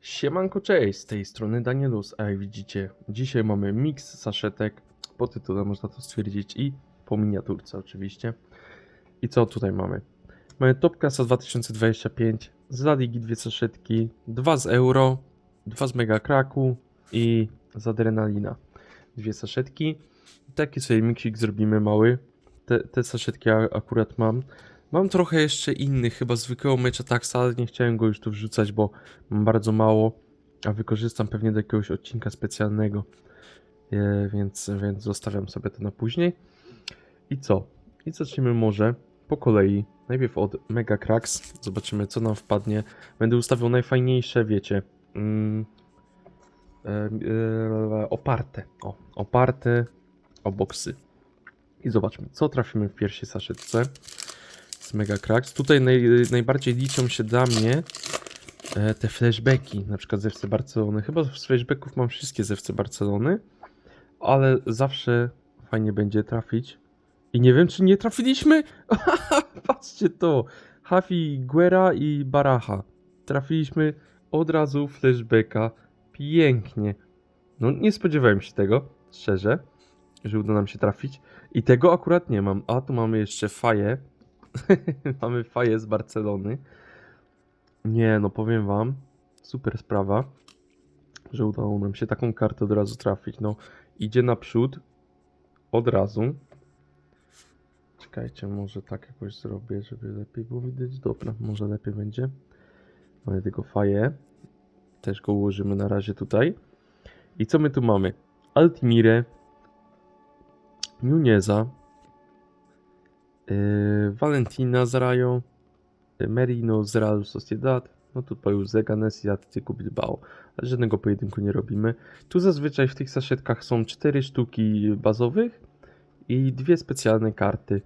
Siemanko, cześć, z tej strony Danielus, a jak widzicie, dzisiaj mamy miks saszetek, po tytule można to stwierdzić i po miniaturce oczywiście. I co tutaj mamy? Mamy Top Klasa 2025, z dwie saszetki, dwa z Euro, dwa z Mega Kraku i z Adrenalina. Dwie saszetki. Taki sobie miksik zrobimy mały. Te, te saszetki akurat mam. Mam trochę jeszcze innych, chyba zwykłego mecza taksa, ale nie chciałem go już tu wrzucać, bo mam bardzo mało, a wykorzystam pewnie do jakiegoś odcinka specjalnego. E, więc, więc zostawiam sobie to na później. I co? I zaczniemy może po kolei. Najpierw od Mega Cracks. Zobaczymy, co nam wpadnie. Będę ustawiał najfajniejsze, wiecie. Mm, e, e, oparte. O, oparte o boksy. I zobaczmy, co trafimy w pierwszej saszetce Mega Cracks. Tutaj naj, najbardziej liczą się dla mnie e, te flashbacki, na przykład z FC Barcelony. Chyba z flashbacków mam wszystkie z FC Barcelony, ale zawsze fajnie będzie trafić. I nie wiem, czy nie trafiliśmy. Patrzcie to. Hafi, Guerra i Baracha. Trafiliśmy od razu flashbacka. Pięknie. No nie spodziewałem się tego, szczerze, że uda nam się trafić. I tego akurat nie mam. A tu mamy jeszcze faję. mamy faję z Barcelony. Nie, no powiem wam, super sprawa, że udało nam się taką kartę od razu trafić. No, idzie naprzód od razu. Czekajcie, może tak jakoś zrobię, żeby lepiej było widać. Dobra, może lepiej będzie. Mamy tego faję. Też go ułożymy na razie tutaj. I co my tu mamy? Altimire, Nuneza, Valentina z Rayo, yy, Merino z Real Sociedad, no tutaj już Zeganes i Atletico Bilbao. Żadnego pojedynku nie robimy. Tu zazwyczaj w tych saszetkach są 4 sztuki bazowych i dwie specjalne karty.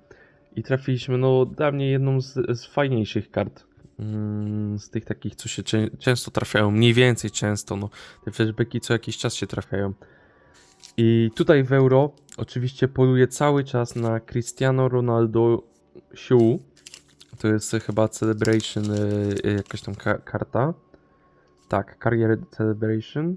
I trafiliśmy, no dla mnie jedną z, z fajniejszych kart. Mm, z tych takich, co się czę- często trafiają, mniej więcej często, no te flashbacki co jakiś czas się trafiają. I tutaj w Euro oczywiście poluje cały czas na Cristiano Ronaldo Siu. To jest chyba Celebration, y, y, jakaś tam ka- karta. Tak, Career Celebration.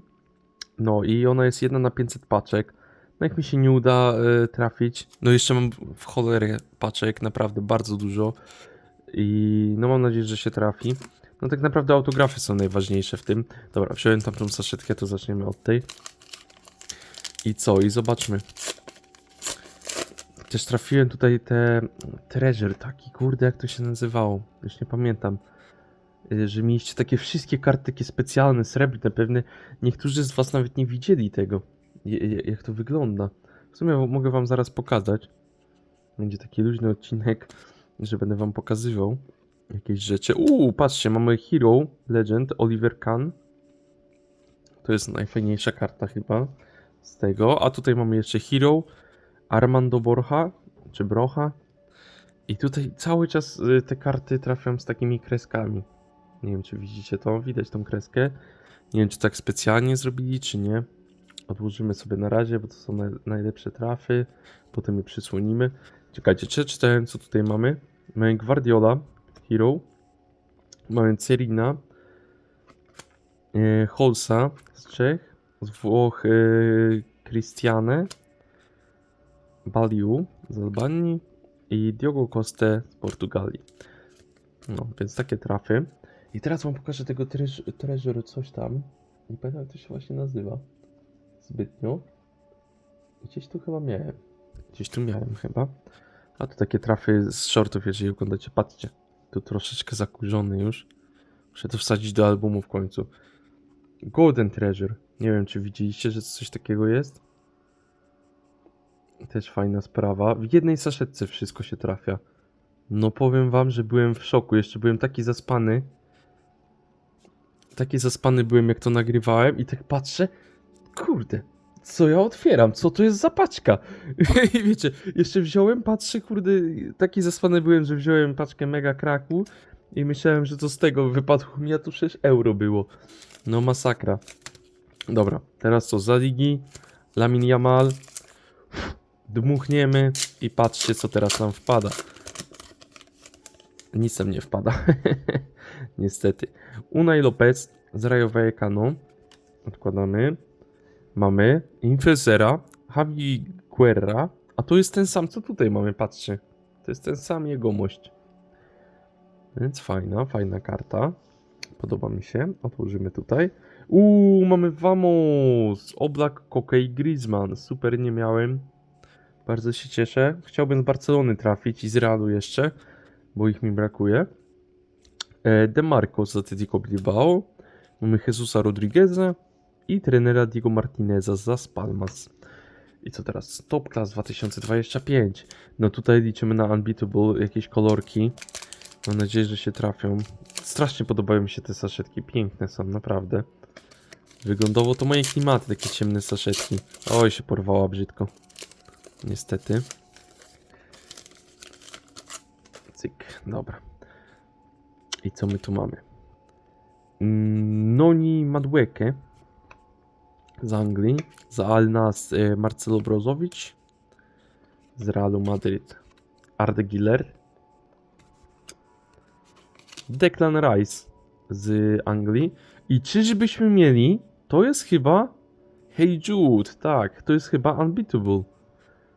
No i ona jest jedna na 500 paczek. No jak mi się nie uda trafić, no jeszcze mam w cholerę paczek, naprawdę bardzo dużo. I no mam nadzieję, że się trafi. No tak naprawdę autografy są najważniejsze w tym. Dobra, wziąłem tam tą saszetkę, to zaczniemy od tej. I co? I zobaczmy. Też trafiłem tutaj te treasure taki, kurde jak to się nazywało. Już nie pamiętam. Y, Że mieliście takie wszystkie karty takie specjalne, srebrne, pewnie niektórzy z was nawet nie widzieli tego. Jak to wygląda. W sumie mogę wam zaraz pokazać. Będzie taki luźny odcinek, że będę wam pokazywał jakieś rzeczy. Uuu, patrzcie, mamy Hero Legend Oliver Kahn. To jest najfajniejsza karta chyba z tego. A tutaj mamy jeszcze Hero Armando Borja, czy Brocha. I tutaj cały czas y, te karty trafiam z takimi kreskami. Nie wiem, czy widzicie to, widać tą kreskę. Nie wiem, czy tak specjalnie zrobili, czy nie. Odłożymy sobie na razie, bo to są naj, najlepsze trafy. Potem je przysłonimy. Czekajcie, czy czytałem, co tutaj mamy? Mamy Guardiola, Hero. Mamy Cerina. Yy, Holsa z Czech. Z Włoch yy, Cristiane. Baliu z Albanii. I Diogo Coste z Portugalii. No, więc takie trafy. I teraz wam pokażę tego treas- treasure coś tam. Nie pamiętam jak to się właśnie nazywa. Zbytnio. Gdzieś tu chyba miałem. Gdzieś tu miałem chyba. A tu takie trafy z shortów, jeżeli oglądacie. Patrzcie. Tu troszeczkę zakurzony już. Muszę to wsadzić do albumu w końcu. Golden Treasure. Nie wiem, czy widzieliście, że coś takiego jest. Też fajna sprawa. W jednej saszetce wszystko się trafia. No powiem wam, że byłem w szoku. Jeszcze byłem taki zaspany. Taki zaspany byłem, jak to nagrywałem i tak patrzę. Kurde, co ja otwieram? Co to jest za paczka? I wiecie, jeszcze wziąłem, patrzę, kurde, taki zaspany byłem, że wziąłem paczkę Mega Kraku i myślałem, że to z tego wypadło mi, a tu 6 euro było. No masakra. Dobra, teraz co, za ligi, Lamin Yamal, dmuchniemy i patrzcie, co teraz nam wpada. Nic tam nie wpada. Niestety. Unai Lopez, z Rayo Kano. Odkładamy. Mamy Infezera, Javi Guerra, a to jest ten sam, co tutaj mamy, patrzcie. To jest ten sam jegomość. Więc fajna, fajna karta. Podoba mi się. Otworzymy tutaj. Uuu, mamy Vamos! Oblak, Koke i Griezmann. Super, nie miałem. Bardzo się cieszę. Chciałbym z Barcelony trafić i z Realu jeszcze, bo ich mi brakuje. E, Demarcos z Atletico Bilbao. Mamy Jesusa Rodrigueza i trenera Diego Martineza za Spalmas. I co teraz? Top Class 2025. No tutaj liczymy na Unbeatable, jakieś kolorki. Mam nadzieję, że się trafią. Strasznie podobają mi się te saszetki. Piękne są, naprawdę. Wyglądowo to moje klimaty, takie ciemne saszetki. Oj, się porwała brzydko. Niestety. Cyk, dobra. I co my tu mamy? Mm, Noni Madłeke z Anglii, z Al Nas e, Marcelo Brozowicz, z Realu Madryt Arde Giller, Declan Rice z Anglii i czyżbyśmy mieli, to jest chyba Hey Jude, tak, to jest chyba Unbeatable.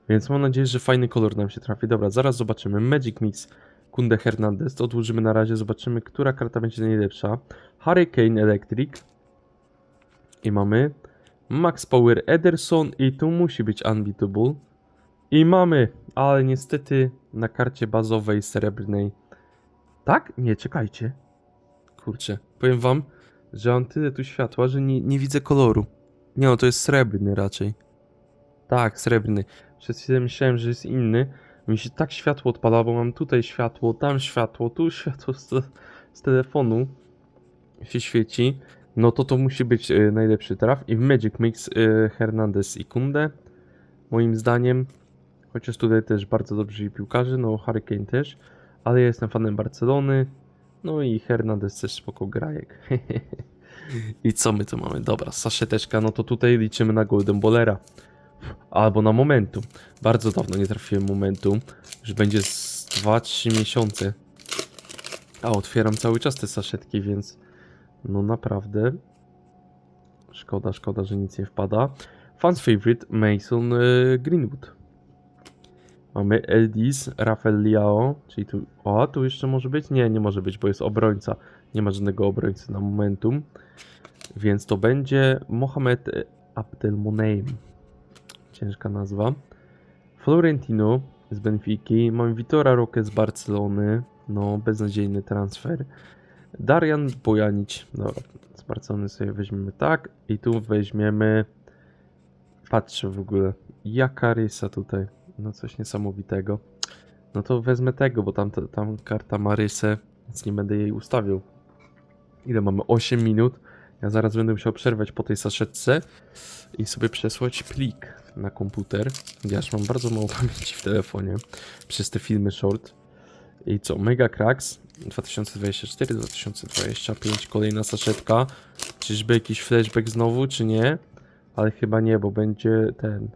Więc mam nadzieję, że fajny kolor nam się trafi. Dobra, zaraz zobaczymy. Magic Mix Kunde Hernandez. To odłożymy na razie, zobaczymy, która karta będzie najlepsza. Hurricane Electric. I mamy Max Power Ederson i tu musi być Unbeatable. I mamy, ale niestety na karcie bazowej srebrnej. Tak? Nie, czekajcie. Kurczę, powiem wam, że mam tyle tu światła, że nie, nie widzę koloru. Nie no, to jest srebrny raczej. Tak, srebrny. Przez chwilę myślałem, że jest inny. Mi się tak światło odpala, bo mam tutaj światło, tam światło, tu światło z, z telefonu się świeci. No to to musi być e, najlepszy traf. I w Magic Mix e, Hernandez i Kunde. Moim zdaniem. Chociaż tutaj też bardzo dobrzy piłkarze, no Hurricane też. Ale ja jestem fanem Barcelony. No i Hernandez też spoko grajek. I co my tu mamy? Dobra, saszeteczka, no to tutaj liczymy na Golden Bowlera. Albo na Momentum. Bardzo dawno nie trafiłem Momentum. Już będzie z 2-3 miesiące. A otwieram cały czas te saszetki, więc no naprawdę szkoda, szkoda, że nic nie wpada. Fans favorite Mason y, Greenwood. Mamy Eldis, Rafael Liao, czyli tu... O, tu jeszcze może być? Nie, nie może być, bo jest obrońca. Nie ma żadnego obrońcy na Momentum. Więc to będzie Mohamed Abdelmoneim. Ciężka nazwa. Florentino z Benfiki. Mamy Vitora Roque z Barcelony. No, beznadziejny transfer. Darian Bojanić. Dobra, z Barcelony sobie weźmiemy tak. I tu weźmiemy... Patrzę w ogóle. Jaka rysa tutaj. No coś niesamowitego. No to wezmę tego, bo tam, tam karta ma rysę, więc nie będę jej ustawiał. Ile mamy? 8 minut. Ja zaraz będę musiał przerwać po tej saszetce i sobie przesłać plik na komputer. Ja już mam bardzo mało pamięci w telefonie przez te filmy short. I co? Mega Cracks 2024-2025, kolejna saszetka. Czyżby jakiś flashback znowu, czy nie? Ale chyba nie, bo będzie ten.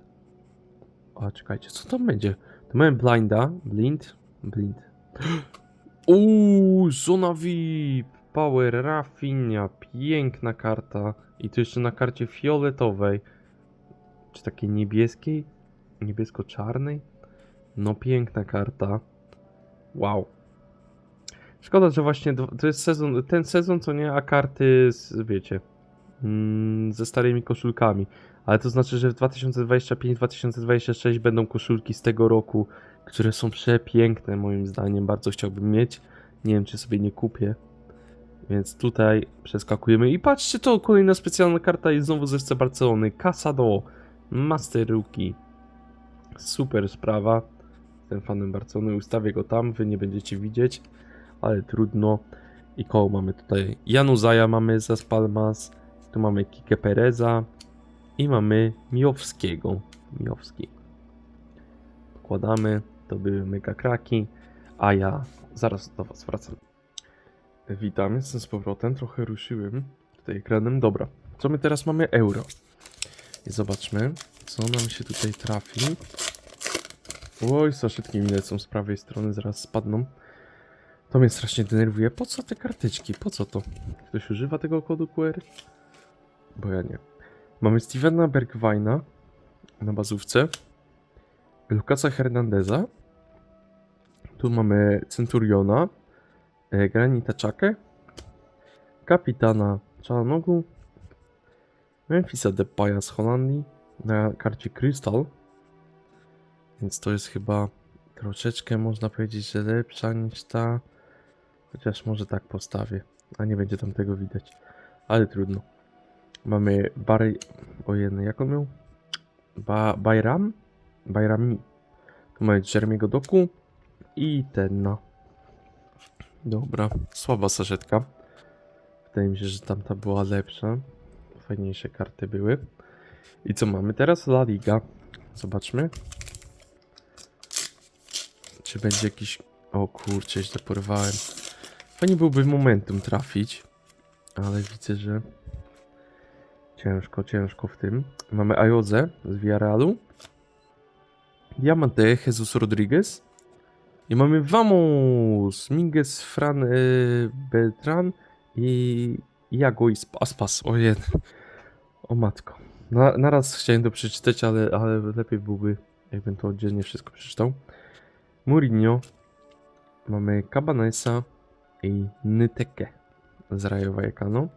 O, czekajcie, co tam będzie? To mamy blinda. Blind? Blind. Uuu, zona VIP. Power Rafinha. Piękna karta. I to jeszcze na karcie fioletowej. Czy takiej niebieskiej? Niebiesko-czarnej? No piękna karta. Wow. Szkoda, że właśnie to jest sezon, ten sezon co nie, a karty z, wiecie, mm, ze starymi koszulkami. Ale to znaczy, że w 2025-2026 będą koszulki z tego roku, które są przepiękne moim zdaniem. Bardzo chciałbym mieć. Nie wiem, czy sobie nie kupię. Więc tutaj przeskakujemy. I patrzcie to, kolejna specjalna karta jest znowu ze FC Barcelony. Casado, Master Rookie. Super sprawa. Jestem fanem Barcelony, ustawię go tam, wy nie będziecie widzieć, ale trudno. I koło mamy tutaj Januzaja mamy za Spalmas, tu mamy Kike Pereza i mamy Miowskiego. Miowski. Wkładamy, to były mega kraki, a ja zaraz do was wracam. Witam, jestem z powrotem, trochę ruszyłem tutaj ekranem. Dobra, co my teraz mamy? Euro. I zobaczmy, co nam się tutaj trafi. Oj, saszetki mi lecą z prawej strony, zaraz spadną. To mnie strasznie denerwuje. Po co te karteczki? Po co to? Ktoś używa tego kodu QR? Bo ja nie. Mamy Stevena Bergwajna na bazówce. Lukasa Hernandeza. Tu mamy Centuriona. E, Granita Czakę. Kapitana Czarnogu. Memphisa Depaya z Holandii. Na karcie Crystal. Więc to jest chyba troszeczkę można powiedzieć, że lepsza niż ta. Chociaż może tak postawię. A nie będzie tam tego widać. Ale trudno. Mamy Barry. O jedno, jak on miał? Ba Bayram? Bayrami. Tu mamy Jeremiego Doku. I ten no. Dobra, słaba saszetka. Wydaje mi się, że tamta była lepsza. Fajniejsze karty były. I co mamy teraz? La Liga. Zobaczmy. Czy będzie jakiś... O kurczę, źle porwałem. Fajnie byłby momentum trafić. Ale widzę, że... Ciężko, ciężko w tym. Mamy Ayodze z Villarrealu. Diamante Jesus Rodriguez. I mamy Vamos! Minguez, Fran y, Beltran i Iago i Sp- Aspas. O jeden. O matko. Na, naraz chciałem to przeczytać, ale, ale lepiej byłby, jakbym to oddzielnie wszystko przeczytał. Mourinho. Mamy Cabanesa i Nyteke z Rayo Vallecano.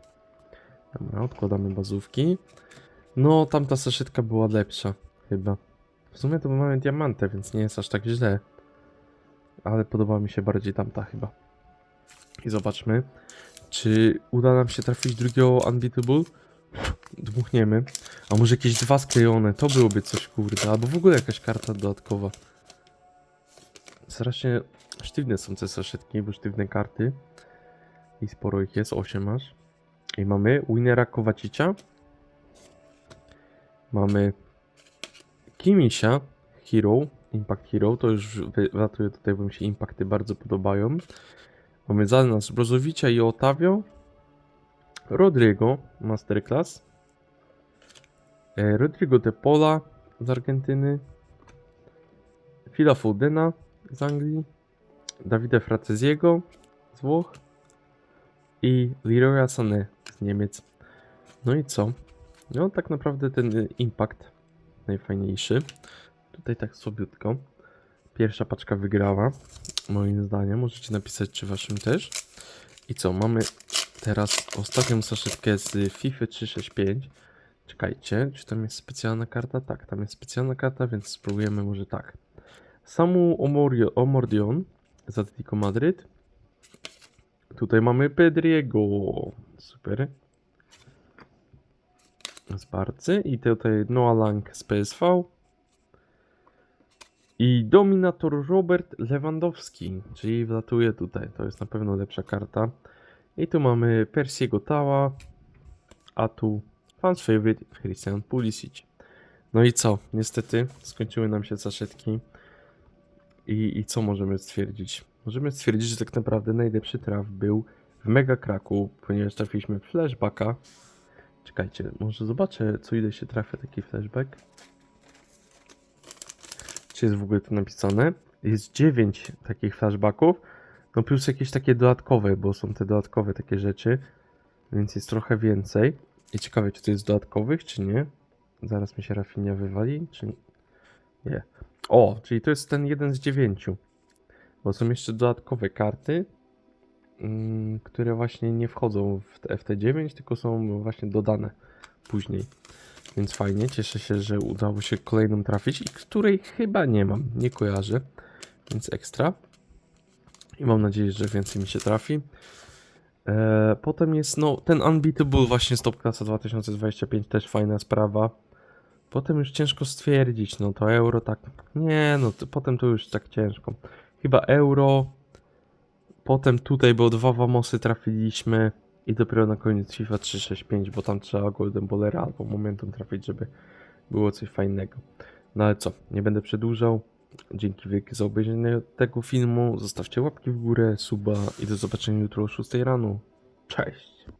Dobra, odkładamy bazówki. No, tamta saszetka była lepsza, chyba. W sumie to mamy diamantę, więc nie jest aż tak źle. Ale podoba mi się bardziej tamta chyba. I zobaczmy, czy uda nam się trafić drugiego Unbeatable. Dmuchniemy. A może jakieś dwa sklejone, to byłoby coś kurde. Albo w ogóle jakaś karta dodatkowa. Strasznie sztywne są te saszetki, bo sztywne karty. I sporo ich jest, 8 aż. I mamy Winera Kowacicia. Mamy Kimisia, Hero, Impact Hero. To już wy- wylatuje tutaj, bo mi się impakty bardzo podobają. Mamy za nas Brozowicza i Otavio. Rodrigo, Masterclass. E, Rodrigo de Pola z Argentyny. Phila Foudena z Anglii. Davide Fraceziego z Włoch. I Leroya Sané z Niemiec. No i co? No tak naprawdę ten impact najfajniejszy. Tutaj tak sobiutko. Pierwsza paczka wygrała, moim zdaniem. Możecie napisać, czy waszym też. I co? Mamy teraz ostatnią saszetkę z FIFA 365. Czekajcie, czy tam jest specjalna karta? Tak, tam jest specjalna karta, więc spróbujemy może tak. Samu Omorio- Omordion z Atletico Madryt. Tutaj mamy Pedriego. Super. Z Barcy. I tutaj Noah Lang z PSV. I Dominator Robert Lewandowski, czyli wlatuje tutaj. To jest na pewno lepsza karta. I tu mamy Persiego Tała, a tu fans favorite Christian Pulisic. No i co? Niestety skończyły nam się zaszetki. I, I co możemy stwierdzić? Możemy stwierdzić, że tak naprawdę najlepszy traf był w Mega Kraku, ponieważ trafiliśmy flashbacka. Czekajcie, może zobaczę, co ile się trafia taki flashback. Jest w ogóle to napisane? Jest 9 takich flashbacków, no plus jakieś takie dodatkowe, bo są te dodatkowe takie rzeczy, więc jest trochę więcej. I ciekawe, czy to jest dodatkowych, czy nie. Zaraz mi się Rafinia wywali, czy nie. O, czyli to jest ten jeden z dziewięciu. Bo są jeszcze dodatkowe karty, mm, które właśnie nie wchodzą w te FT9, tylko są właśnie dodane później. Więc fajnie, cieszę się, że udało się kolejną trafić i której chyba nie mam, nie kojarzę. Więc ekstra. I mam nadzieję, że więcej mi się trafi. E, potem jest no ten Unbeatable właśnie Stop Klasa 2025 też fajna sprawa. Potem już ciężko stwierdzić, no to euro tak, nie no to, potem to już tak ciężko. Chyba euro, potem tutaj, bo dwa Wamosy trafiliśmy i dopiero na koniec FIFA 365, bo tam trzeba Golden Ballera albo Momentum trafić, żeby było coś fajnego. No ale co, nie będę przedłużał. Dzięki wielkie za obejrzenie tego filmu. Zostawcie łapki w górę, suba i do zobaczenia jutro o 6 rano. Cześć!